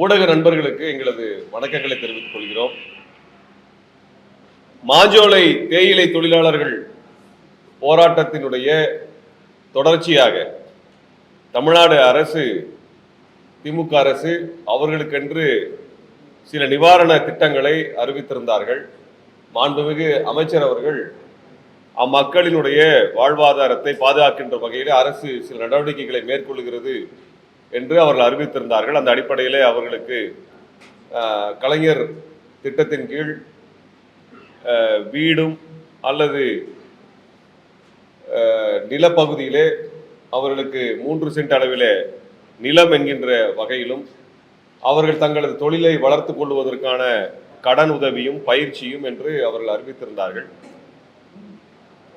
ஊடக நண்பர்களுக்கு எங்களது வணக்கங்களை தெரிவித்துக் கொள்கிறோம். மாஞ்சோலை தேயிலை தொழிலாளர்கள் போராட்டத்தினுடைய தொடர்ச்சியாக தமிழ்நாடு அரசு திமுக அரசு அவர்களுக்கென்று சில நிவாரண திட்டங்களை அறிவித்திருந்தார்கள். மாண்புமிகு அமைச்சர் அவர்கள் அம்மக்களினுடைய வாழ்வாதாரத்தை பாதுகாக்கின்ற வகையில் அரசு சில நடவடிக்கைகளை மேற்கொள்கிறது என்று அவர்கள் அறிவித்திருந்தார்கள். அந்த அடிப்படையிலே அவர்களுக்கு கலைஞர் திட்டத்தின் கீழ் வீடும் அல்லது நிலப்பகுதியிலே அவர்களுக்கு மூன்று சென்ட் அளவிலே நிலம் என்கின்ற வகையிலும் அவர்கள் தங்களது தொழிலை வளர்த்து கொள்வதற்கான கடன் உதவியும் பயிற்சியும் என்று அவர்கள் அறிவித்திருந்தார்கள்.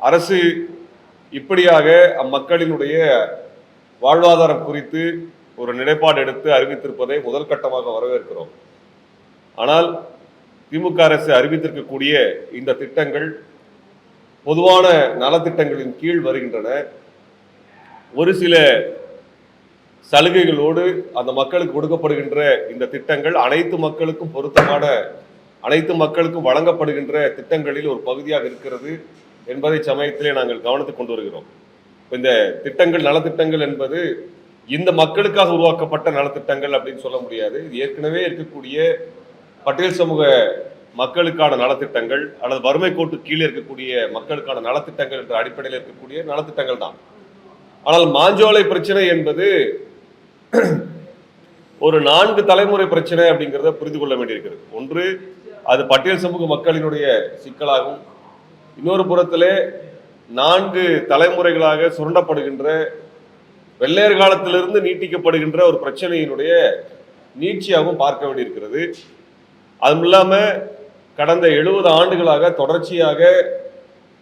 அரசு இப்படியாக அம்மக்களினுடைய வாழ்வாதாரம் குறித்து ஒரு நிலைப்பாடு எடுத்து அறிவித்திருப்பதை முதல் கட்டமாக வரவேற்கிறோம். ஆனால் திமுக அரசு அறிவித்திருக்கக்கூடிய இந்த திட்டங்கள் பொதுவான நலத்திட்டங்களின் கீழ் வருகின்றன. ஒரு சில சலுகைகளோடு அந்த மக்களுக்கு கொடுக்கப்படுகின்ற இந்த திட்டங்கள் அனைத்து மக்களுக்கும் பொருத்தமான அனைத்து மக்களுக்கும் வழங்கப்படுகின்ற திட்டங்களில் ஒரு பகுதியாக இருக்கிறது என்பதை சமயத்திலே நாங்கள் கவனத்துக்கு கொண்டு வருகிறோம். இந்த திட்டங்கள் நலத்திட்டங்கள் என்பது இந்த மக்களுக்காக உருவாக்கப்பட்ட நலத்திட்டங்கள் அப்படின்னு சொல்ல முடியாது. இது ஏற்கனவே இருக்கக்கூடிய பட்டியல் சமூக மக்களுக்கான நலத்திட்டங்கள் அல்லது வறுமை கோட்டு கீழே இருக்கக்கூடிய மக்களுக்கான நலத்திட்டங்கள் என்ற அடிப்படையில் இருக்கக்கூடிய நலத்திட்டங்கள் தான். ஆனால் மாஞ்சோலை பிரச்சனை என்பது ஒரு நான்கு தலைமுறை பிரச்சனை அப்படிங்கிறத புரிந்து கொள்ள வேண்டியிருக்கிறது. ஒன்று அது பட்டியல் சமூக மக்களினுடைய சிக்கலாகும். இன்னொரு புறத்திலே நான்கு தலைமுறைகளாக சுரண்டப்படுகின்ற வெள்ளையர் காலத்திலிருந்து நீட்டிக்கப்படுகின்ற ஒரு பிரச்சனையினுடைய நீட்சியாகவும் பார்க்க வேண்டியிருக்கிறது. அதுவும் இல்லாமல் கடந்த எழுபது ஆண்டுகளாக தொடர்ச்சியாக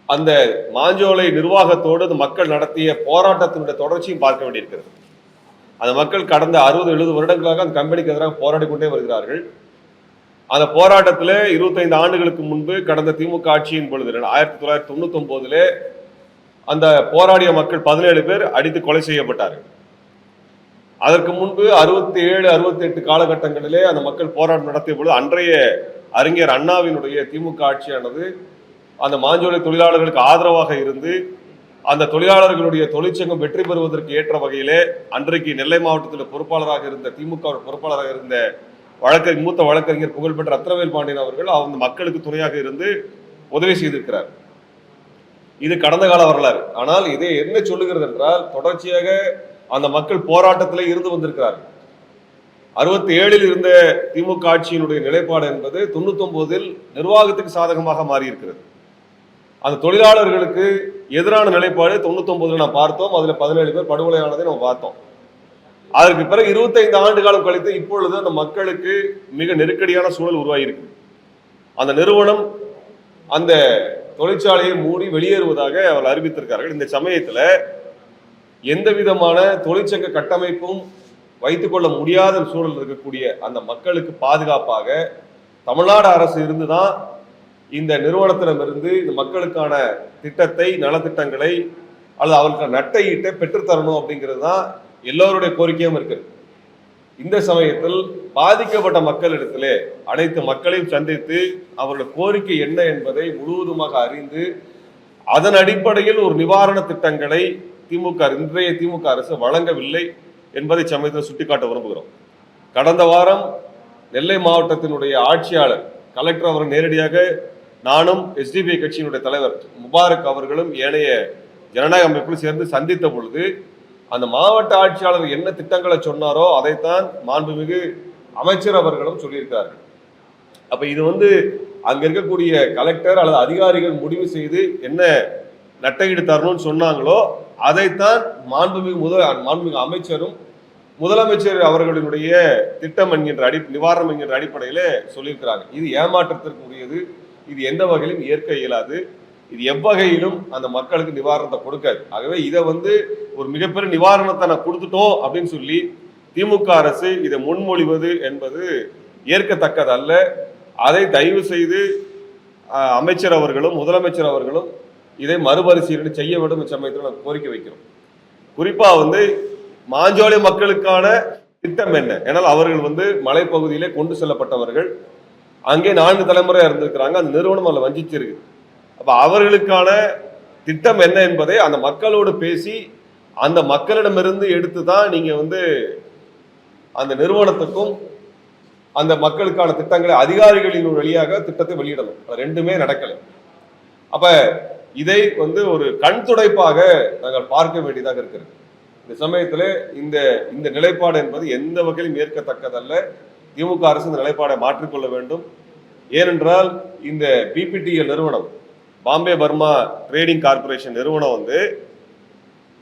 அந்த மாஞ்சோலை நிர்வாகத்தோடு மக்கள் நடத்திய போராட்டத்தினுடைய தொடர்ச்சியும் பார்க்க வேண்டியிருக்கிறது. அந்த மக்கள் கடந்த அறுபது எழுபது வருடங்களாக அந்த கம்பெனிக்கு எதிராக போராடி கொண்டே வருகிறார்கள். அந்த போராட்டத்தில் இருபத்தைந்து ஆண்டுகளுக்கு முன்பு கடந்த திமுக ஆட்சியின் பொழுது ஆயிரத்தி தொள்ளாயிரத்தி தொண்ணூத்தி ஒன்பதுல அந்த போராடிய மக்கள் பதினேழு பேர் அடித்து கொலை செய்யப்பட்டார்கள். அதற்கு முன்பு அறுபத்தி ஏழு அறுபத்தி எட்டு காலகட்டங்களிலே அந்த மக்கள் போராட்டம் நடத்திய பொழுது அன்றைய அறிஞர் அண்ணாவினுடைய திமுக ஆட்சியானது அந்த மாஞ்சோலை தொழிலாளர்களுக்கு ஆதரவாக இருந்து அந்த தொழிலாளர்களுடைய தொழிற்சங்கம் வெற்றி பெறுவதற்கு ஏற்ற வகையிலே அன்றைக்கு நெல்லை மாவட்டத்தில் பொறுப்பாளராக இருந்த திமுக பொறுப்பாளராக இருந்த வழக்கறி மூத்த வழக்கறிஞர் புகழ்பெற்ற ரத்னவேல் பாண்டியன் அவர்கள் அந்த மக்களுக்கு துணையாக இருந்து உதவி செய்திருக்கிறார். இது கடந்த கால வரலாறு. ஆனால் இதை என்ன சொல்லுகிறது என்றால் தொடர்ச்சியாக அந்த மக்கள் போராட்டத்திலே இருந்து வந்திருக்கிறார்கள். அறுபத்தி ஏழில் இருந்த திமுக ஆட்சியினுடைய நிலைப்பாடு என்பது தொண்ணூத்தி ஒன்பதில் நிர்வாகத்துக்கு சாதகமாக மாறியிருக்கிறது. அந்த தொழிலாளர்களுக்கு எதிரான நிலைப்பாடு தொண்ணூத்தி ஒன்பதுல நான் பார்த்தோம். அதுல பதினேழு பேர் படுகொலையானதை நம்ம பார்த்தோம். அதற்கு பிறகு இருபத்தைந்து ஆண்டு காலம் கழித்து இப்பொழுது அந்த மக்களுக்கு மிக நெருக்கடியான சூழல் உருவாகியிருக்கு அந்த நிறுவனம் அந்த தொழிற்சாலையை மூடி வெளியேறுவதாக அவர் அறிவித்திருக்கார்கள் இந்த சமயத்தில் எந்த விதமான தொழிற்சங்க கட்டமைப்பும் வைத்துக்கொள்ள முடியாத சூழல் இருக்கக்கூடிய அந்த மக்களுக்கு பாதுகாப்பாக தமிழ்நாடு அரசு இருந்துதான் இந்த நிறுவனத்திடமிருந்து இந்த மக்களுக்கான திட்டத்தை நலத்திட்டங்களை அல்லது அவர்களுக்கு நட்டையிட்ட பெற்றுத்தரணும் அப்படிங்கிறது தான் எல்லோருடைய கோரிக்கையும் இருக்குது இந்த சமயத்தில் பாதிக்கப்பட்ட மக்களிடத்திலே அனைத்து மக்களையும் சந்தித்து அவருடைய கோரிக்கை என்ன என்பதை முழுவதுமாக அறிந்து அதன் அடிப்படையில் ஒரு நிவாரண திட்டங்களை திமுக இன்றைய திமுக அரசு வழங்கவில்லை என்பதை சமயத்தில் சுட்டிக்காட்ட விரும்புகிறோம். கடந்த வாரம் நெல்லை மாவட்டத்தினுடைய ஆட்சியாளர் கலெக்டர் அவர்கள் நேரடியாக நானும் எஸ்டிபிஐ கட்சியினுடைய தலைவர் முபாரக் அவர்களும் ஏனைய ஜனநாயக அமைப்பில் சேர்ந்து சந்தித்த பொழுது அந்த மாவட்ட ஆட்சியாளர் என்ன திட்டங்களை சொன்னாரோ அதைத்தான் மாண்புமிகு அமைச்சர் அவர்களும் சொல்லியிருக்கிறார்கள் அப்ப இது வந்து அங்க இருக்கக்கூடிய கலெக்டர் அல்லது அதிகாரிகள் முடிவு செய்து என்ன நட்டையீடு தரணும்னு சொன்னாங்களோ அதைத்தான் மாண்புமிகு முதல் மாண்புமிகு அமைச்சரும் முதலமைச்சர் அவர்களினுடைய திட்டம் என்கின்ற அடி நிவாரணம் என்கின்ற அடிப்படையில் சொல்லியிருக்கிறாங்க. இது ஏமாற்றத்திற்குரியது. இது எந்த வகையிலும் ஏற்க இயலாது. இது எவ்வகையிலும் அந்த மக்களுக்கு நிவாரணத்தை கொடுக்காது. ஆகவே இதை வந்து ஒரு மிகப்பெரிய நிவாரணத்தை நான் கொடுத்துட்டோம் அப்படின்னு சொல்லி திமுக அரசு இதை முன்மொழிவது என்பது ஏற்கத்தக்கதல்ல அதை தயவு செய்து அமைச்சர் அவர்களும் முதலமைச்சர் அவர்களும் இதை மறுபரிசீலனை செய்ய வேண்டும் சமயத்தில் நாங்கள் கோரிக்கை வைக்கிறோம். குறிப்பாக வந்து மாஞ்சோலை மக்களுக்கான திட்டம் என்ன? ஏன்னால் அவர்கள் வந்து மலைப்பகுதியிலே கொண்டு செல்லப்பட்டவர்கள். அங்கே நான்கு தலைமுறை இருந்திருக்கிறாங்க. அந்த நிறுவனம் அதில் வஞ்சிச்சிருக்கு. அப்போ அவர்களுக்கான திட்டம் என்ன என்பதை அந்த மக்களோடு பேசி அந்த மக்களிடமிருந்து எடுத்து தான் நீங்கள் வந்து அந்த நிறுவனத்துக்கும் அந்த மக்களுக்கான திட்டங்களை அதிகாரிகளின் வழியாக திட்டத்தை வெளியிடணும். அது ரெண்டுமே நடக்கலை. அப்போ இதை வந்து ஒரு கண் துடைப்பாக நாங்கள் பார்க்க வேண்டியதாக இருக்கிறது. இந்த சமயத்தில் இந்த இந்த நிலைப்பாடு என்பது எந்த வகையிலும் ஏற்கத்தக்கதல்ல. திமுக அரசு இந்த நிலைப்பாடை மாற்றிக்கொள்ள வேண்டும். ஏனென்றால் இந்த பிபிடிஎல் நிறுவனம் பாம்பே பர்மா ட்ரேடிங் கார்ப்பரேஷன் நிறுவனம் வந்து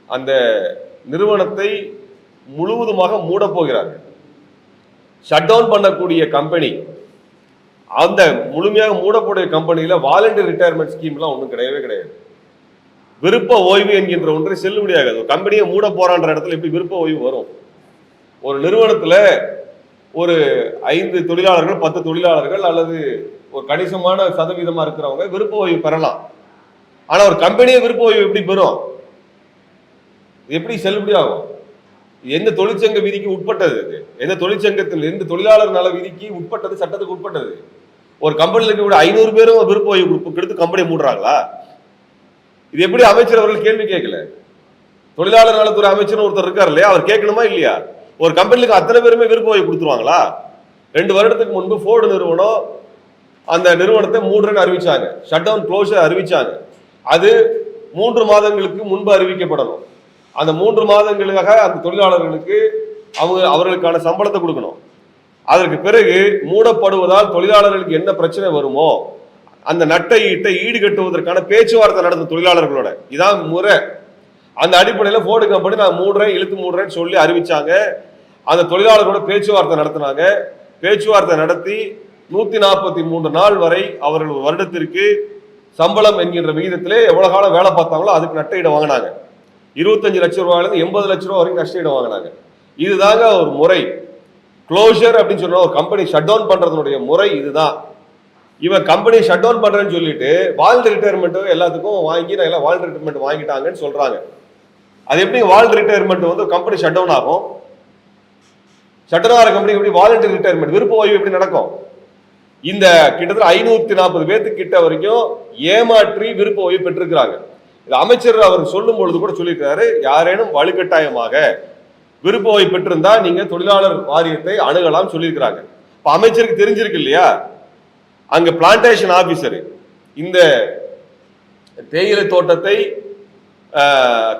அந்த நிறுவனத்தை முழுவதுமாக மூடப்போகிறார்கள் ஷட் டவுன் பண்ணக்கூடிய கம்பெனி அந்த முழுமையாக மூடக்கூடிய கம்பெனியில் வாலண்டியர் ரிட்டையர்மெண்ட் ஸ்கீம்லாம் ஒன்றும் கிடையவே கிடையாது. விருப்ப ஓய்வு என்கின்ற ஒன்றை செல்லுபடியாகாது கம்பெனியை மூட போறான்ற இடத்துல எப்படி விருப்ப ஓய்வு வரும்? ஒரு நிறுவனத்தில் ஒரு ஐந்து தொழிலாளர்கள் பத்து தொழிலாளர்கள் அல்லது ஒரு கணிசமான சதவீதமா இருக்கிறவங்க விருப்ப ஓய்வு பெறலாம். ஆனா ஒரு கம்பெனியே விருப்ப ஓய்வு எப்படி பெறும்? இது எப்படி செல்லுபடியாகும் எந்த தொழிற்சங்க விதிக்கு உட்பட்டது இது? எந்த தொழிற்சங்கத்தில் எந்த தொழிலாளர் நல விதிக்கு உட்பட்டது சட்டத்துக்கு உட்பட்டது? ஒரு கம்பெனியில் இருக்கக்கூடிய ஐநூறு பேரும் விருப்ப ஓய்வு கொடுப்பு கெடுத்து கம்பெனி மூடுறாங்களா? இது எப்படி அமைச்சர் அவர்கள் கேள்வி கேட்கல? தொழிலாளர் நலத்துறை அமைச்சர் ஒருத்தர் இருக்கார் இல்லையா? அவர் கேட்கணுமா இல்லையா? ஒரு கம்பெனிக்கு அத்தனை பேருமே விருப்ப ஓய்வு கொடுத்துருவாங்களா? ரெண்டு வருடத்துக்கு முன்பு ஃபோர்டு நிறுவனம் அந்த நிறுவனத்தை மூடுறேன்னு அறிவிச்சாங்க. ஷட் டவுன் க்ளோஷர் அறிவிச்சாங்க. அது மூன்று மாதங்களுக்கு முன்பு அறிவிக்கப்படணும். அந்த மூன்று மாதங்களுக்காக அந்த தொழிலாளர்களுக்கு அவங்க அவர்களுக்கான சம்பளத்தை கொடுக்கணும். அதற்கு பிறகு மூடப்படுவதால் தொழிலாளர்களுக்கு என்ன பிரச்சனை வருமோ அந்த நட்டை ஈட்டை ஈடுகட்டுவதற்கான பேச்சுவார்த்தை நடந்த தொழிலாளர்களோட. இதான் முறை. அந்த அடிப்படையில் ஃபோர்டு கம்பெனி நான் மூடுறேன் இழுத்து மூடுறேன்னு சொல்லி அறிவிச்சாங்க. அந்த தொழிலாளர்களோட பேச்சுவார்த்தை நடத்தினாங்க. பேச்சுவார்த்தை நடத்தி நூத்தி நாற்பத்தி மூன்று நாள் வரை அவர்கள் ஒரு வருடத்திற்கு சம்பளம் என்கின்ற விகிதத்திலே எவ்வளவு காலம் வேலை பார்த்தாங்களோ அதுக்கு நட்டையிட வாங்கினாங்க. இருபத்தஞ்சு லட்சம் ரூபாயிலிருந்து எண்பது லட்ச ரூபா வரைக்கும் நஷ்டஈடு வாங்கினாங்க. இதுதாங்க ஒரு முறை. க்ளோஷர் அப்படின்னு சொன்னா ஒரு கம்பெனி ஷட் டவுன் பண்றதுனுடைய முறை இதுதான். இவன் கம்பெனி ஷட் டவுன் பண்றேன்னு சொல்லிட்டு வால்டு ரிட்டையர்மெண்ட் எல்லாத்துக்கும் வாங்கி நான் எல்லாம் வால்டு ரிட்டையர்மெண்ட் வாங்கிட்டாங்கன்னு சொல்றாங்க. அது எப்படி வால்டு ரிட்டையர்மெண்ட் வந்து கம்பெனி ஷட் டவுன் ஆகும்? ஷட் டவுன் ஆகிற கம்பெனி எப்படி வாலண்டரி ரிட்டையர்மெண்ட் விருப்ப ஓய்வு எப்படி நடக்கும்? இந்த கிட்டத்தட்ட ஐநூத்தி நாற்பது பேர்த்து கிட்ட வரைக்கும் ஏமாற்றி விருப்ப ஓய்வு பெற்றிருக்கிறாங்க. இது அமைச்சர் அவர் சொல்லும் பொழுது கூட சொல்லியிருக்கிறாரு யாரேனும் வலுக்கட்டாயமாக விருப்ப ஓய்வு பெற்றிருந்தா நீங்க தொழிலாளர் வாரியத்தை அணுகலாம் சொல்லியிருக்கிறாங்க. இப்ப அமைச்சருக்கு தெரிஞ்சிருக்கு இல்லையா? அங்க பிளான்டேஷன் ஆபீசர் இந்த தேயிலை தோட்டத்தை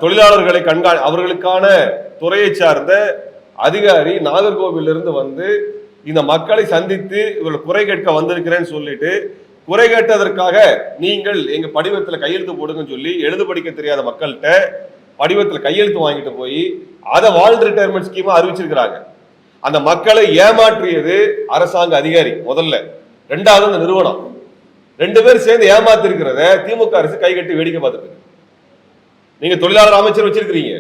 தொழிலாளர்களை கண்கா அவர்களுக்கான துறையை சார்ந்த அதிகாரி நாகர்கோவிலிருந்து வந்து இந்த மக்களை சந்தித்து இவர்கள் குறை கேட்க வந்திருக்கிறேன்னு சொல்லிட்டு குறை கேட்டதற்காக நீங்கள் எங்க படிவத்தில் கையெழுத்து போடுங்கன்னு சொல்லி எழுது படிக்க தெரியாத மக்கள்கிட்ட படிவத்தில் கையெழுத்து வாங்கிட்டு போய் அதை வால்டு ரிட்டையர்மெண்ட் ஸ்கீமா அறிவிச்சிருக்கிறாங்க. அந்த மக்களை ஏமாற்றியது அரசாங்க அதிகாரி முதல்ல. ரெண்டாவது அந்த நிறுவனம். ரெண்டு பேரும் சேர்ந்து ஏமாத்திருக்கிறத திமுக அரசு கை கட்டி வேடிக்கை பார்த்துருக்கு நீங்க தொழிலாளர் அமைச்சர் வச்சிருக்கிறீங்க.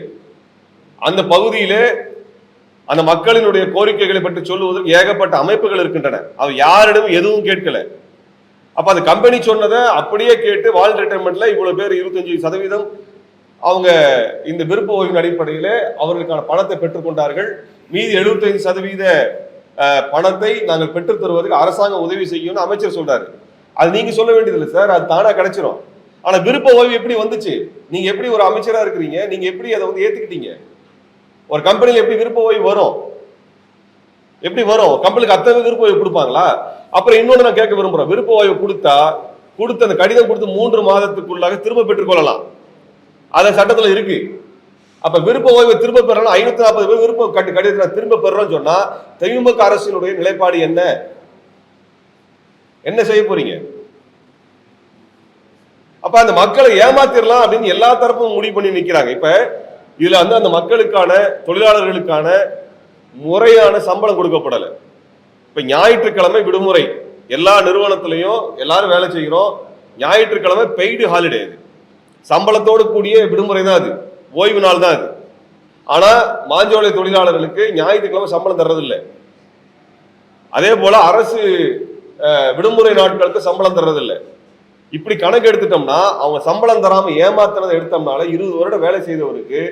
அந்த பகுதியில அந்த மக்களினுடைய கோரிக்கைகளை பற்றி சொல்லுவதற்கு ஏகப்பட்ட அமைப்புகள் இருக்கின்றன. அவர் யாரிடம் எதுவும் கேட்கல. அப்ப அந்த கம்பெனி சொன்னதை அப்படியே கேட்டு வால் ரிட்டைர்மெண்ட்ல இவ்வளவு பேர் இருபத்தஞ்சு சதவீதம் அவங்க இந்த விருப்ப ஓய்வின் அடிப்படையில் அவர்களுக்கான பணத்தை பெற்றுக்கொண்டார்கள் மீதி 75% சதவீத பணத்தை நாங்கள் பெற்றுத்தருவதற்கு அரசாங்கம் உதவி செய்யும்னு அமைச்சர் சொல்றாரு. அது நீங்க சொல்ல வேண்டியதில்லை சார் அது தானா கிடைச்சிரும். ஆனா விருப்ப ஓய்வு எப்படி வந்துச்சு? நீங்க எப்படி ஒரு அமைச்சரா இருக்கிறீங்க? நீங்க எப்படி அதை வந்து ஏத்துக்கிட்டீங்க? ஒரு கம்பெனியில் எப்படி விருப்ப ஓய்வு வரும்? எப்படி வரும்? கம்பெனிக்கு அத்தனை விருப்ப ஓய்வு கொடுப்பாங்களா? அப்புறம் இன்னொன்று நான் கேட்க விரும்புகிறேன் விருப்ப ஓய்வு கொடுத்தா கொடுத்த அந்த கடிதம் கொடுத்து மூன்று மாதத்துக்குள்ளாக திரும்ப பெற்றுக்கொள்ளலாம். அதை சட்டத்தில் இருக்கு. அப்ப விருப்ப ஓய்வை திரும்ப பெறணும். ஐநூத்தி நாற்பது பேர் விருப்ப கட்டு கடிதத்தை நான் திரும்ப பெறோம்னு சொன்னா திமுக அரசினுடைய நிலைப்பாடு என்ன? என்ன செய்ய போறீங்க? அப்ப அந்த மக்களை ஏமாத்திரலாம் அப்படின்னு எல்லா தரப்பும் முடிவு பண்ணி நிக்கிறாங்க. இப்ப இதுல வந்து அந்த மக்களுக்கான தொழிலாளர்களுக்கான முறையான சம்பளம் கொடுக்கப்படலை. இப்ப ஞாயிற்றுக்கிழமை விடுமுறை. எல்லா நிறுவனத்திலையும் எல்லாரும் வேலை செய்கிறோம். ஞாயிற்றுக்கிழமை பெய்டு ஹாலிடே அது. சம்பளத்தோடு கூடிய விடுமுறை தான் அது. ஓய்வு நாள் தான் அது. ஆனா மாஞ்சோலை தொழிலாளர்களுக்கு ஞாயிற்றுக்கிழமை சம்பளம் தர்றதில்லை. அதே போல அரசு விடுமுறை நாட்களுக்கு சம்பளம் தர்றதில்லை. இப்படி கணக்கு எடுத்துட்டோம்னா அவங்க சம்பளம் தராம ஏமாத்துறதை எடுத்தோம்னால இருபது வருடம் வேலை செய்தவருக்கு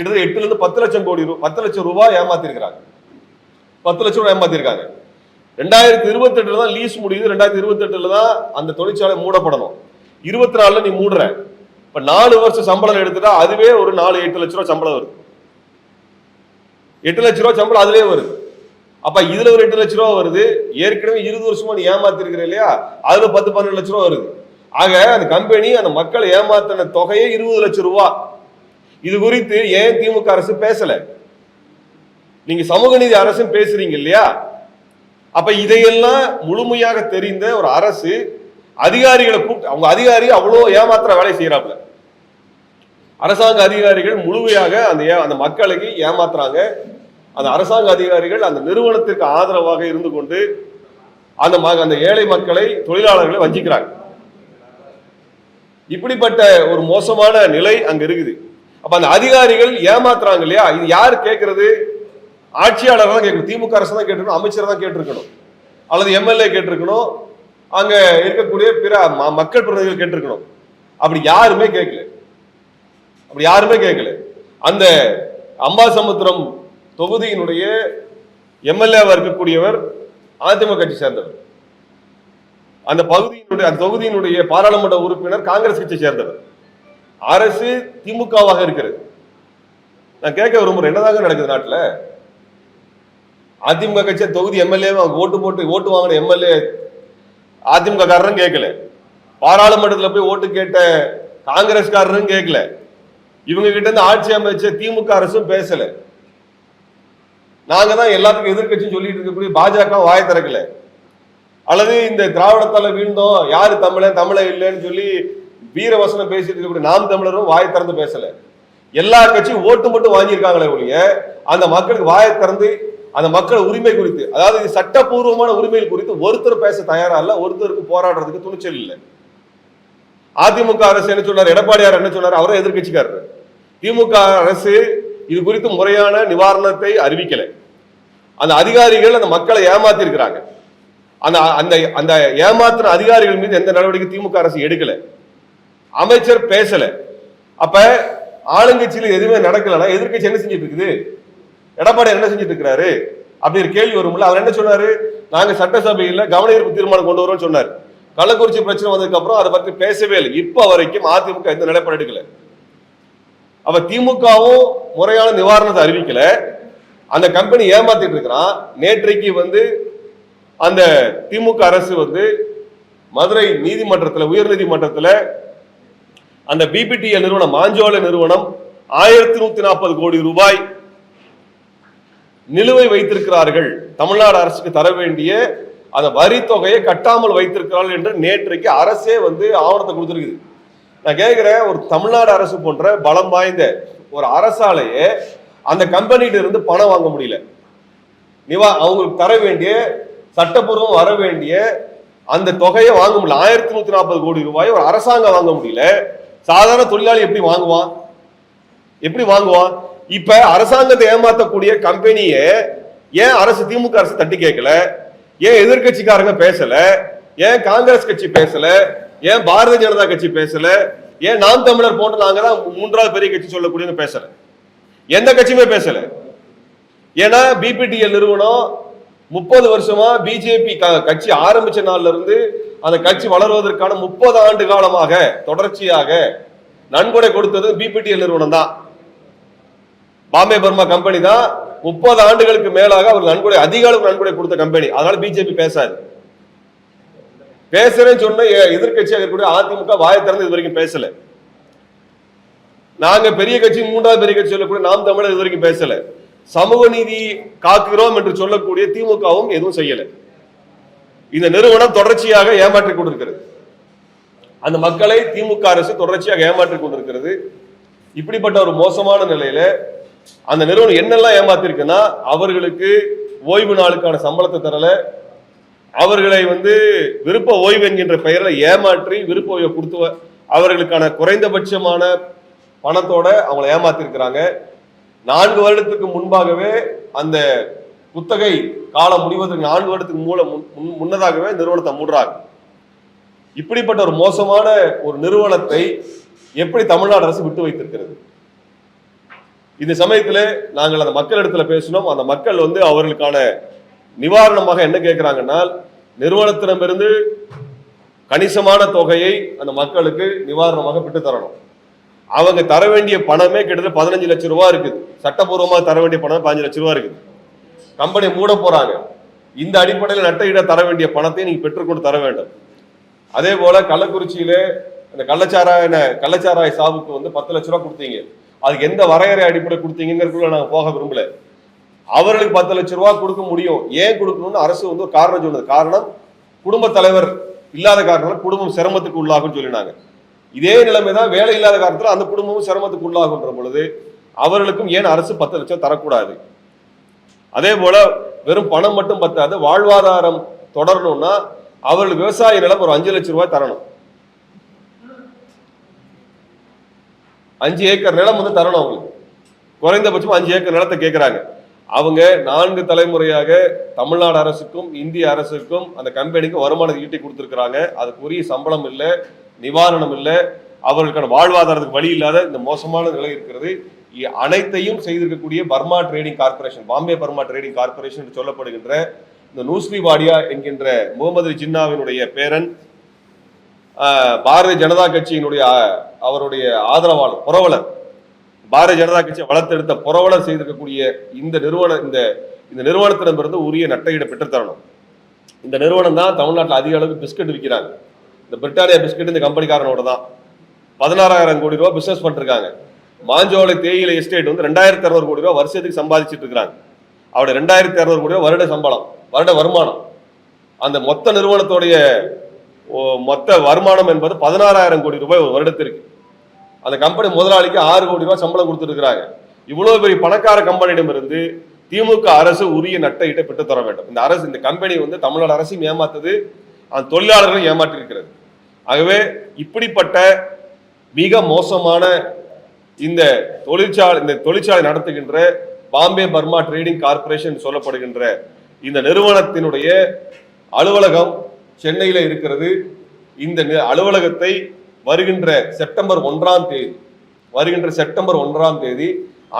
கிட்டத்தட்ட எட்டுல இருந்து பத்து லட்சம் கோடி ரூபா பத்து லட்சம் ரூபாய் ஏமாத்திருக்கிறாங்க. பத்து லட்சம் ரூபாய் ஏமாத்திருக்காங்க. ரெண்டாயிரத்தி இருபத்தெட்டுல தான் லீஸ் முடியுது. ரெண்டாயிரத்தி இருபத்தெட்டுல தான் அந்த தொழிற்சாலை மூடப்படணும். இருபத்தி நாலுல நீ மூடுற. இப்ப நாலு வருஷம் சம்பளம் எடுத்துட்டா அதுவே ஒரு நாலு எட்டு லட்ச ரூபா சம்பளம் வருது எட்டு லட்ச ரூபா சம்பளம் அதுலயே வருது. அப்ப இதுல ஒரு எட்டு லட்ச ரூபா வருது. ஏற்கனவே இருபது வருஷமா நீ ஏமாத்திருக்கிற இல்லையா? அதுல பத்து பன்னெண்டு லட்ச ரூபா வருது. ஆக அந்த கம்பெனி அந்த மக்களை ஏமாத்தின தொகையே இருபது லட்சம் ரூபாய். இது குறித்து ஏன் திமுக அரசு பேசல. நீங்க சமூக நீதி அரசுன்னு பேசுறீங்க இல்லையா? அப்ப இதையெல்லாம் முழுமையாக தெரிந்த ஒரு அரசு அதிகாரிகளை கூப்பிட்டு அவங்க அதிகாரி அவ்வளோ ஏமாத்துற வேலை செய்யறாப்ல அரசாங்க அதிகாரிகள் முழுமையாக அந்த ஏ- அந்த மக்களுக்கு ஏமாத்துறாங்க. அந்த அரசாங்க அதிகாரிகள் அந்த நிறுவனத்திற்கு ஆதரவாக இருந்து கொண்டு அந்த ம- அந்த ஏழை மக்களை தொழிலாளர்களை வஞ்சிக்கிறாங்க. இப்படிப்பட்ட ஒரு மோசமான நிலை அங்க இருக்குது. அப்ப அந்த அதிகாரிகள் ஏமாத்துறாங்க இல்லையா? இது யார் கேட்கறது ஆட்சியாளர் தான் கேட்கணும். திமுக அரசு தான் கேட்டிருக்கணும். அமைச்சர் தான் கேட்டிருக்கணும். அல்லது எம்எல்ஏ கேட்டிருக்கணும். அங்க இருக்கக்கூடிய பிற ம- மக்கள் பிரதிநிதிகள் கேட்டிருக்கணும். அப்படி யாருமே கேட்கல. அப்படி யாருமே கேட்கல. அந்த அம்பாசமுத்திரம் தொகுதியினுடைய எம்எல்ஏவா இருக்கக்கூடியவர் அதிமுக கட்சி சேர்ந்தவர். அந்த பகுதியினுடைய அந்த தொகுதியினுடைய பாராளுமன்ற உறுப்பினர் காங்கிரஸ் கட்சியை சேர்ந்தவர். அரசு திமுகவாக இருக்கிறது. நான் கேட்க விரும்புறேன். என்னதாக நடக்குது நாட்டில்? அதிமுக கட்சி தொகுதி எம்எல்ஏ ஓட்டு போட்டு ஓட்டு வாங்கின எம்எல்ஏ அதிமுக காரரும் கேட்கல. பாராளுமன்றத்தில் போய் ஓட்டு கேட்ட காங்கிரஸ்காரரும் கேட்கல. இவங்க கிட்ட இருந்து ஆட்சி அமைச்ச திமுக அரசும் பேசல. நாங்க தான் எல்லாத்துக்கும் எதிர்கட்சியும் சொல்லிட்டு இருக்கக்கூடிய பாஜக வாய திறக்கல. அல்லது இந்த திராவிடத்தால வீழ்ந்தோம் யாரு தமிழன் தமிழ இல்லைன்னு சொல்லி வீரவசனம் பேசிட்டு இருக்கக்கூடிய நாம் தமிழரும் வாயை திறந்து பேசல. எல்லா கட்சியும் ஓட்டு மட்டும் வாங்கியிருக்காங்களே ஒழிய அந்த மக்களுக்கு வாயை திறந்து அந்த மக்கள் உரிமை குறித்து அதாவது இது சட்டப்பூர்வமான உரிமைகள் குறித்து ஒருத்தர் பேச தயாரா இல்ல ஒருத்தருக்கு போராடுறதுக்கு துணிச்சல் இல்லை. அதிமுக அரசு என்ன சொன்னார்? எடப்பாடியார் என்ன சொன்னார்? அவரும் எதிர்கட்சிக்காரர் திமுக அரசு இது குறித்து முறையான நிவாரணத்தை அறிவிக்கல. அந்த அதிகாரிகள் அந்த மக்களை ஏமாத்தி இருக்கிறாங்க அந்த அந்த அந்த ஏமாத்துற அதிகாரிகள் மீது எந்த நடவடிக்கை திமுக அரசு எடுக்கல. அமைச்சர் பேசல. அப்ப ஆளுங்கட்சியில எதுவுமே நடக்கலன்னா எதிர்க்கட்சி என்ன செஞ்சுட்டு இருக்குது? எடப்பாடி என்ன செஞ்சுட்டு இருக்கிறாரு? அப்படி ஒரு கேள்வி வரும்ல. அவர் என்ன சொன்னாரு? நாங்க சட்டசபையில கவன ஈர்ப்பு தீர்மானம் கொண்டு வரோம்னு சொன்னார். கள்ளக்குறிச்சி பிரச்சனை வந்ததுக்கு அப்புறம் அதை பத்தி பேசவே இல்லை. இப்ப வரைக்கும் அதிமுக எந்த நிலைப்பாடு எடுக்கல. அப்ப திமுகவும் முறையான நிவாரணத்தை அறிவிக்கல. அந்த கம்பெனி ஏமாத்திட்டு இருக்கிறான். நேற்றைக்கு வந்து அந்த திமுக அரசு வந்து மதுரை நீதிமன்றத்தில் உயர்நீதிமன்றத்தில் அந்த பிபிடிஎல் நிறுவனம் மாஞ்சோலை நிறுவனம் ஆயிரத்தி நூத்தி நாற்பது கோடி ரூபாய் நிலுவை வைத்திருக்கிறார்கள். தமிழ்நாடு அரசுக்கு தர வேண்டிய அந்த வரி தொகையை கட்டாமல் வைத்திருக்கிறார்கள் என்று நேற்றைக்கு அரசே வந்து ஆவணத்தை கொடுத்திருக்குது. நான் கேட்கிறேன் ஒரு தமிழ்நாடு அரசு போன்ற பலம் வாய்ந்த ஒரு அரசாலேயே அந்த கம்பெனிட்ட இருந்து பணம் வாங்க முடியல. நிவா அவங்களுக்கு தர வேண்டிய சட்டப்பூர்வம் வர வேண்டிய அந்த தொகையை வாங்க முடியல. ஆயிரத்தி நூத்தி நாற்பது கோடி ரூபாய் ஒரு அரசாங்கம் வாங்க முடியல. சாதாரண தொழிலாளி எப்படி வாங்குவான் எப்படி வாங்குவான் இப்ப அரசாங்கத்தை ஏமாத்தக்கூடிய கம்பெனியை ஏன் அரசு திமுக அரசு தட்டி கேட்கல? ஏன் எதிர்க்கட்சிக்காரங்க பேசல? ஏன் காங்கிரஸ் கட்சி பேசல? ஏன் பாரதிய ஜனதா கட்சி பேசல? ஏன் நாம் தமிழர் போன்ற நாங்க தான் மூன்றாவது பெரிய கட்சி சொல்லக்கூடிய பேசல? எந்த கட்சியுமே பேசல. ஏன்னா பிபிடிஎல் நிறுவனம் முப்பது வருஷமா பிஜேபி கட்சி ஆரம்பிச்ச நாள்ல இருந்து அந்த கட்சி வளர்வதற்கான முப்பது ஆண்டு காலமாக தொடர்ச்சியாக நன்கொடை கொடுத்தது பிபிடிஎல் நிறுவனம் தான். பாம்பே பர்மா கம்பெனி தான். முப்பது ஆண்டுகளுக்கு மேலாக அவர் நன்கொடை அதிக அளவு நன்கொடை கொடுத்த கம்பெனி. அதனால பிஜேபி பேசாது. பேசுறேன்னு சொன்ன எ- எதிர்க்கட்சியாக இருக்கக்கூடிய அதிமுக வாய திறந்து இது வரைக்கும் பேசல. நாங்க பெரிய கட்சி மூன்றாவது பெரிய கட்சி சொல்லக்கூடிய நாம் தமிழர் இது வரைக்கும் பேசல. சமூக நீதி காக்குகிறோம் என்று சொல்லக்கூடிய திமுகவும் எதுவும் செய்யலை. இந்த நிறுவனம் தொடர்ச்சியாக ஏமாற்றிக் கொண்டிருக்கிறது. அந்த மக்களை திமுக அரசு தொடர்ச்சியாக ஏமாற்றிக் கொண்டிருக்கிறது. இப்படிப்பட்ட ஒரு மோசமான நிலையில அந்த நிறுவனம் என்னெல்லாம் ஏமாத்திருக்குன்னா அவர்களுக்கு ஓய்வு நாளுக்கான சம்பளத்தை தரல. அவர்களை வந்து விருப்ப ஓய்வு என்கின்ற பெயரில் ஏமாற்றி விருப்ப ஓய்வை கொடுத்து அவர்களுக்கான குறைந்தபட்சமான பணத்தோட அவங்களை ஏமாத்திருக்கிறாங்க. நான்கு வருடத்துக்கு முன்பாகவே அந்த குத்தகை காலம் முடிவதற்கு நான்கு வருடத்துக்கு மூல முன்- முன்- முன்னதாகவே நிறுவனத்தை மூடுறாங்க. இப்படிப்பட்ட ஒரு மோசமான ஒரு நிறுவனத்தை எப்படி தமிழ்நாடு அரசு விட்டு வைத்திருக்கிறது? இந்த சமயத்தில் நாங்கள் அந்த மக்களிடத்துல பேசினோம். அந்த மக்கள் வந்து அவர்களுக்கான நிவாரணமாக என்ன கேட்கிறாங்கன்னா நிறுவனத்திடமிருந்து கணிசமான தொகையை அந்த மக்களுக்கு நிவாரணமாக விட்டு தரணும். அவங்க தர வேண்டிய பணமே கிட்டத்தட்ட பதினஞ்சு லட்சம் ரூபா இருக்குது. சட்டப்பூர்வமாக தர வேண்டிய பணம் பதினஞ்சு லட்சம் ரூபா இருக்குது. கம்பெனி மூட போறாங்க. இந்த அடிப்படையில் நட்டையிட தர வேண்டிய பணத்தை நீங்க பெற்றுக்கொண்டு தர வேண்டும். அதே போல கள்ளக்குறிச்சியிலே அந்த கள்ளச்சாராய கள்ளச்சாராய சாவுக்கு வந்து பத்து லட்ச ரூபா கொடுத்தீங்க. அதுக்கு எந்த வரையறை அடிப்படை கொடுத்தீங்கிறதுக்குள்ள நாங்க போக விரும்பல. அவர்களுக்கு பத்து லட்ச ரூபா கொடுக்க முடியும். ஏன் கொடுக்கணும்னு அரசு வந்து ஒரு காரணம் சொன்னது. காரணம் குடும்ப தலைவர் இல்லாத காரணம் குடும்பம் சிரமத்துக்கு உள்ளாகும் சொல்லினாங்க. இதே நிலைமை தான் வேலை இல்லாத காரணத்துல அந்த குடும்பமும் சிரமத்துக்கு உள்ளாகுன்ற பொழுது அவர்களுக்கும் ஏன் அரசு பத்து லட்சம் தரக்கூடாது? அதே போல வெறும் பணம் மட்டும் பத்தாது வாழ்வாதாரம் தொடரணும்னா அவர்கள் விவசாய நிலம் ஒரு அஞ்சு லட்சம் ரூபாய் தரணும். அஞ்சு ஏக்கர் நிலம் வந்து தரணும் அவங்களுக்கு. குறைந்தபட்சம் அஞ்சு ஏக்கர் நிலத்தை கேட்குறாங்க அவங்க நான்கு தலைமுறையாக தமிழ்நாடு அரசுக்கும் இந்திய அரசுக்கும் அந்த கம்பெனிக்கு வருமானம் ஈட்டி கொடுத்துருக்குறாங்க. அதுக்குரிய சம்பளம் இல்லை நிவாரணம் இல்லை. அவர்களுக்கான வாழ்வாதாரத்துக்கு வழி இல்லாத இந்த மோசமான நிலை இருக்கிறது. அனைத்தையும் செய்திருக்கக்கூடிய Burma Trading Corporation Bombay Burma Trading Corporation என்று சொல்லப்படுகின்ற இந்த நூஸ்லி வாடியா என்கின்ற முகமது ஜின்னாவினுடைய பேரன் பாரதிய ஜனதா கட்சியினுடைய அவருடைய ஆதரவாளர் புரவலர். பாரதிய ஜனதா கட்சியை வளர்த்தெடுத்த புரவலர் செய்திருக்கக்கூடிய இந்த நிறுவன இந்த இந்த நிறுவனத்திடமிருந்து உரிய நட்டையிட பெற்றுத்தரணும். இந்த நிறுவனம் தான் தமிழ்நாட்டில் அதிக அளவுக்கு பிஸ்கட் விற்கிறாங்க. இந்த பிரிட்டானியா பிஸ்கட் இந்த கம்பெனிக்காரனோட தான். பதினாறாயிரம் கோடி ரூபா பிஸ்னஸ் பண்ணிருக்காங்க மாஞ்சோலை தேயிலை எஸ்டேட் வந்து ரெண்டாயிரத்தி அறுநூறு கோடி ரூபாய் வருஷத்துக்கு சம்பாதிச்சுட்டு இருக்கிறாங்க. அவருடைய ரெண்டாயிரத்தி அறுநூறு கோடி ரூபாய் வருட சம்பளம் வருட வருமானம். அந்த மொத்த நிறுவனத்துடைய ஓ, மொத்த வருமானம் என்பது பதினாறாயிரம் கோடி ரூபாய் ஒரு வருடத்திற்கு. அந்த கம்பெனி முதலாளிக்கு ஆறு கோடி ரூபாய் சம்பளம் கொடுத்துருக்கிறாங்க இவ்வளவு பெரிய பணக்கார கம்பெனியிடமிருந்து திமுக அரசு உரிய நட்டையிட்ட பெற்று தர வேண்டும். இந்த அரசு இந்த கம்பெனி வந்து தமிழ்நாடு அரசையும் ஏமாத்தது அந்த தொழிலாளர்களும் ஏமாற்றிருக்கிறது ஆகவே இப்படிப்பட்ட மிக மோசமான இந்த தொழிற்சாலை இந்த தொழிற்சாலை நடத்துகின்ற பாம்பே பர்மா ட்ரேடிங் கார்ப்பரேஷன் சொல்லப்படுகின்ற இந்த நிறுவனத்தினுடைய அலுவலகம் சென்னையில் இருக்கிறது. இந்த அலுவலகத்தை வருகின்ற செப்டம்பர் ஒன்றாம் தேதி வருகின்ற செப்டம்பர் ஒன்றாம் தேதி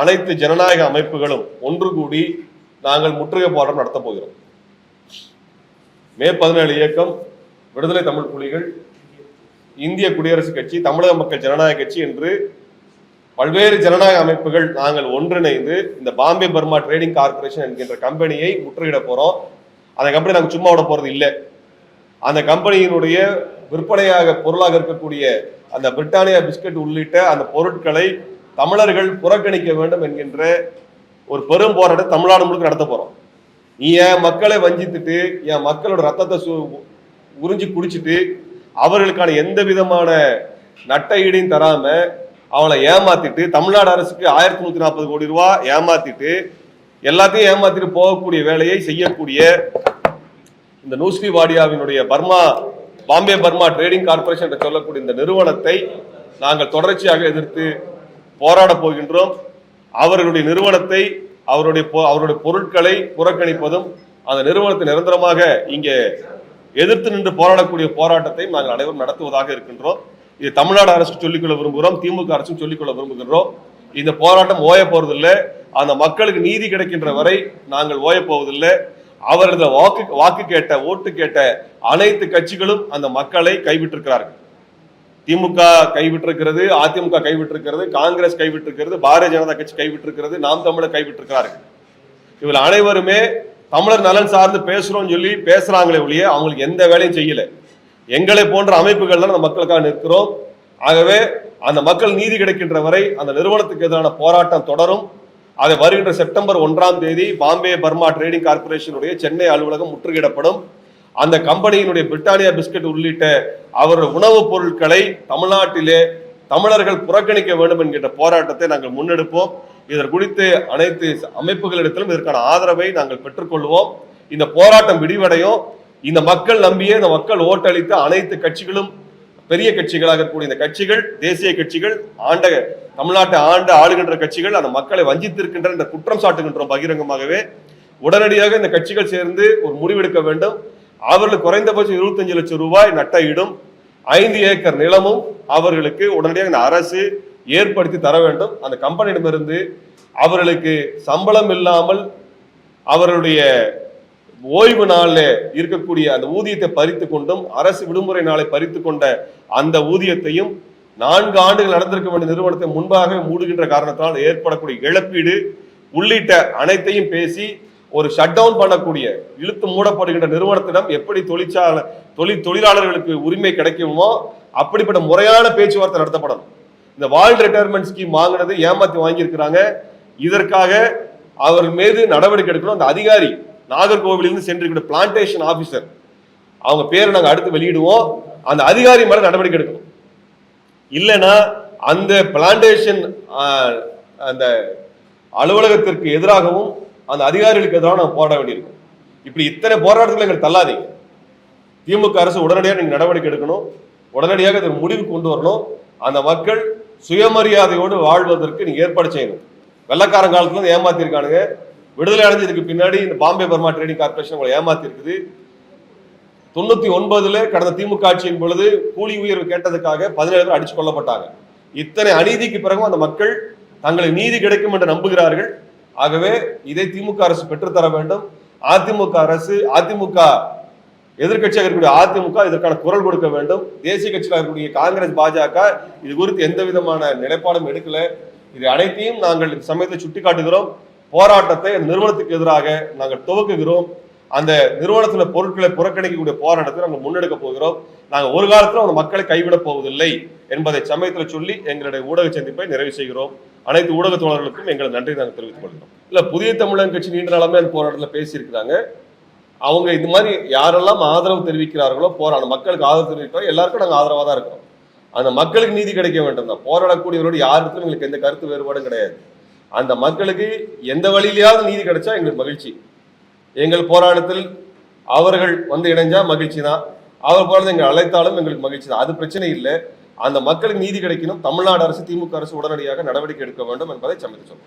அனைத்து ஜனநாயக அமைப்புகளும் ஒன்று கூடி நாங்கள் முற்றுகை போராட்டம் நடத்தப் போகிறோம். மே பதினேழு இயக்கம் விடுதலை தமிழ் புலிகள் இந்திய குடியரசுக் கட்சி தமிழக மக்கள் ஜனநாயக கட்சி என்று பல்வேறு ஜனநாயக அமைப்புகள் நாங்கள் ஒன்றிணைந்து இந்த பாம்பே பர்மா ட்ரேடிங் கார்ப்பரேஷன் என்கின்ற கம்பெனியை முற்றுகிட போறோம். அந்த கம்பெனி நாங்கள் சும்மா விட போறது இல்லை. அந்த கம்பெனியினுடைய விற்பனையாக பொருளாக இருக்கக்கூடிய அந்த பிரிட்டானியா பிஸ்கட் உள்ளிட்ட அந்த பொருட்களை தமிழர்கள் புறக்கணிக்க வேண்டும் என்கின்ற ஒரு பெரும் போராட்டம் தமிழ்நாடு முழுக்க நடத்த போறோம். நீ என் மக்களை வஞ்சித்துட்டு என் மக்களோட ரத்தத்தை சு- உறிஞ்சி குடிச்சிட்டு அவர்களுக்கான எந்த விதமான நட்ட ஈடையும் தராம அவளை ஏமாத்திட்டு தமிழ்நாடு அரசுக்கு ஆயிரத்தி நூற்றி நாற்பது கோடி ரூபா ஏமாத்திட்டு எல்லாத்தையும் ஏமாத்திட்டு போகக்கூடிய வேலையை செய்யக்கூடிய இந்த Nusli வாடியாவினுடைய Burma Bombay Burma Trading Corporation என்று சொல்லக்கூடிய இந்த நிறுவனத்தை நாங்கள் தொடர்ச்சியாக எதிர்த்து போராடப் போகின்றோம். அவர்களுடைய நிறுவனத்தை அவருடைய பொ- அவருடைய பொருட்களை புறக்கணிப்பதும் அந்த நிறுவனத்தை நிரந்தரமாக இங்கே எதிர்த்து நின்று போராடக்கூடிய போராட்டத்தை நாங்கள் அனைவரும் நடத்துவதாக இருக்கின்றோம். இது தமிழ்நாடு அரசு சொல்லிக்கொள்ள விரும்புகிறோம் திமுக அரசும் சொல்லிக்கொள்ள விரும்புகிறோம் இந்த போராட்டம் ஓய போறதில்லை அந்த மக்களுக்கு நீதி கிடைக்கின்ற வரை நாங்கள் ஓய போவதில்லை. அவரது வாக்கு வாக்கு கேட்ட ஓட்டு கேட்ட அனைத்து கட்சிகளும் அந்த மக்களை கைவிட்டிருக்கிறார்கள். திமுக கைவிட்டிருக்கிறது அதிமுக கைவிட்டிருக்கிறது காங்கிரஸ் கைவிட்டிருக்கிறது பாரதிய ஜனதா கட்சி கைவிட்டிருக்கிறது நாம் தமிழர் கைவிட்டிருக்கிறார்கள். இவர்கள் அனைவருமே தமிழர் நலன் சார்ந்து பேசுறோம்னு சொல்லி பேசுறாங்களே ஒழிய அவங்களுக்கு எந்த வேலையும் செய்யலை. எங்களை போன்ற அமைப்புகள் தான் அந்த மக்களுக்காக நிற்கிறோம். ஆகவே அந்த மக்கள் நீதி கிடைக்கின்ற வரை அந்த நிறுவனத்துக்கு எதிரான போராட்டம் தொடரும். அதை வருகின்ற செப்டம்பர் ஒன்றாம் தேதி பாம்பே பர்மா ட்ரேடிங் கார்ப்பரேஷனுடைய சென்னை அலுவலகம் முற்றுகையிடப்படும். அந்த கம்பெனியினுடைய பிரிட்டானியா பிஸ்கட் உள்ளிட்ட அவருடைய உணவுப் பொருட்களை தமிழ்நாட்டிலே தமிழர்கள் புறக்கணிக்க வேண்டும் என்கின்ற போராட்டத்தை நாங்கள் முன்னெடுப்போம். இதற்கு குறித்து அனைத்து அமைப்புகளிடத்திலும் இதற்கான ஆதரவை நாங்கள் பெற்றுக்கொள்வோம். இந்த போராட்டம் விடிவடையும் இந்த மக்கள் நம்பிய இந்த மக்கள் ஓட்டளித்த அனைத்து கட்சிகளும் பெரிய கட்சிகளாக இருக்கக்கூடிய இந்த கட்சிகள் தேசிய கட்சிகள் ஆண்ட தமிழ்நாட்டை ஆண்ட ஆளுகின்ற கட்சிகள் அந்த மக்களை வஞ்சித்திருக்கின்ற இந்த குற்றம் சாட்டுகின்றோம் பகிரங்கமாகவே. உடனடியாக இந்த கட்சிகள் சேர்ந்து ஒரு முடிவெடுக்க வேண்டும். அவர்களுக்கு குறைந்தபட்சம் இருபத்தஞ்சு லட்சம் ரூபாய் நட்டையிடும் ஐந்து ஏக்கர் நிலமும் அவர்களுக்கு உடனடியாக இந்த அரசு ஏற்படுத்தி தர வேண்டும். அந்த கம்பெனியிடமிருந்து அவர்களுக்கு சம்பளம் இல்லாமல் அவர்களுடைய ஓய்வு நாளில் இருக்கக்கூடிய அந்த ஊதியத்தை பறித்து கொண்டும் அரசு விடுமுறை நாளை பறித்து கொண்ட அந்த ஊதியத்தையும் நான்கு ஆண்டுகள் நடந்திருக்க வேண்டிய நிறுவனத்தை முன்பாக மூடுகின்ற காரணத்தால் ஏற்படக்கூடிய இழப்பீடு உள்ளிட்ட அனைத்தையும் பேசி ஒரு ஷட் டவுன் பண்ணக்கூடிய இழுத்து மூடப்படுகின்ற நிறுவனத்திடம் எப்படி தொழிற்சாலை தொழில் தொழிலாளர்களுக்கு உரிமை கிடைக்குமோ அப்படிப்பட்ட முறையான பேச்சுவார்த்தை நடத்தப்படணும். இந்த வால்ட் ரிட்டையர்மெண்ட் ஸ்கீம் வாங்கினது ஏமாத்தி வாங்கியிருக்கிறாங்க. இதற்காக அவர் மீது நடவடிக்கை எடுக்கணும். அந்த அதிகாரி நாகர்கோவிலிருந்து சென்றிருக்கிற பிளான்டேஷன் ஆபீசர் அவங்க பேரை நாங்கள் அடுத்து வெளியிடுவோம். அந்த அதிகாரி மேலே நடவடிக்கை எடுக்கணும். இல்லைன்னா அந்த பிளான்டேஷன் அந்த அலுவலகத்திற்கு எதிராகவும் அந்த அதிகாரிகளுக்கு எதிராக நாங்கள் போராட வேண்டியிருக்கும். இப்படி இத்தனை போராட்டத்தில் எங்களுக்கு தள்ளாதீங்க. திமுக அரசு உடனடியாக நீங்கள் நடவடிக்கை எடுக்கணும். உடனடியாக இதற்கு முடிவு கொண்டு வரணும். அந்த மக்கள் சுயமரியாதையோடு வாழ்வதற்கு நீங்கள் ஏற்பாடு செய்யணும். வெள்ளக்காரன் காலத்துல ஏமாத்திருக்கானுங்க. விடுதலை அடைஞ்சதுக்கு பின்னாடி இந்த பாம்பே பர்மா ட்ரேடிங் கார்பரேஷன் உங்களை ஏமாத்தி இருக்குது தொண்ணூத்தி ஒன்பதுல கடந்த திமுக ஆட்சியின் பொழுது கூலி உயர்வு கேட்டதுக்காக பதினேழு பேர் அடிச்சு கொல்லப்பட்டாங்க. இத்தனை அநீதிக்கு பிறகும் அந்த மக்கள் தங்களுக்கு நீதி கிடைக்கும் என்று நம்புகிறார்கள். ஆகவே இதை திமுக அரசு பெற்றுத்தர வேண்டும். அதிமுக அரசு அதிமுக எதிர்க்கட்சியாக இருக்கக்கூடிய அதிமுக இதற்கான குரல் கொடுக்க வேண்டும். தேசிய கட்சியாக இருக்கக்கூடிய காங்கிரஸ் பாஜக இது குறித்து எந்த விதமான நிலைப்பாடும் எடுக்கல. இது அனைத்தையும் நாங்கள் சமயத்தை சமயத்தை சுட்டிக்காட்டுகிறோம். போராட்டத்தை அந்த நிறுவனத்துக்கு எதிராக நாங்கள் துவக்குகிறோம். அந்த நிறுவனத்தில் பொருட்களை புறக்கணிக்கக்கூடிய போராட்டத்தை நாங்கள் முன்னெடுக்க போகிறோம். நாங்கள் ஒரு காலத்துல அந்த மக்களை கைவிடப் போவதில்லை என்பதை சமயத்தில் சொல்லி எங்களுடைய ஊடக சந்திப்பை நிறைவு செய்கிறோம். அனைத்து ஊடக தோழர்களுக்கும் எங்களது நன்றி நாங்கள் தெரிவித்துக் கொள்கிறோம். இல்லை புதிய தமிழன் கட்சி நீண்ட நாளமே அந்த போராட்டத்தில் பேசியிருக்கிறாங்க. அவங்க இது மாதிரி யாரெல்லாம் ஆதரவு தெரிவிக்கிறார்களோ போராட மக்களுக்கு ஆதரவு தெரிவிக்கிறோம் எல்லாருக்கும் நாங்கள் ஆதரவாக தான் இருக்கிறோம். அந்த மக்களுக்கு நீதி கிடைக்க வேண்டும் தான் போராடக்கூடியவரோடு யாருக்கும் எங்களுக்கு எந்த கருத்து வேறுபாடும் கிடையாது. அந்த மக்களுக்கு எந்த வழியிலையாவது நீதி கிடைச்சா எங்களுக்கு மகிழ்ச்சி. எங்கள் போராட்டத்தில் அவர்கள் வந்து இணைஞ்சா மகிழ்ச்சி தான் அவர் போறது எங்கள் அழைத்தாலும் எங்களுக்கு மகிழ்ச்சி தான் அது பிரச்சனை இல்லை. அந்த மக்களுக்கு நீதி கிடைக்கணும். தமிழ்நாடு அரசு திமுக அரசு உடனடியாக நடவடிக்கை எடுக்க வேண்டும் என்பதை சமைத்து சொல்றோம்.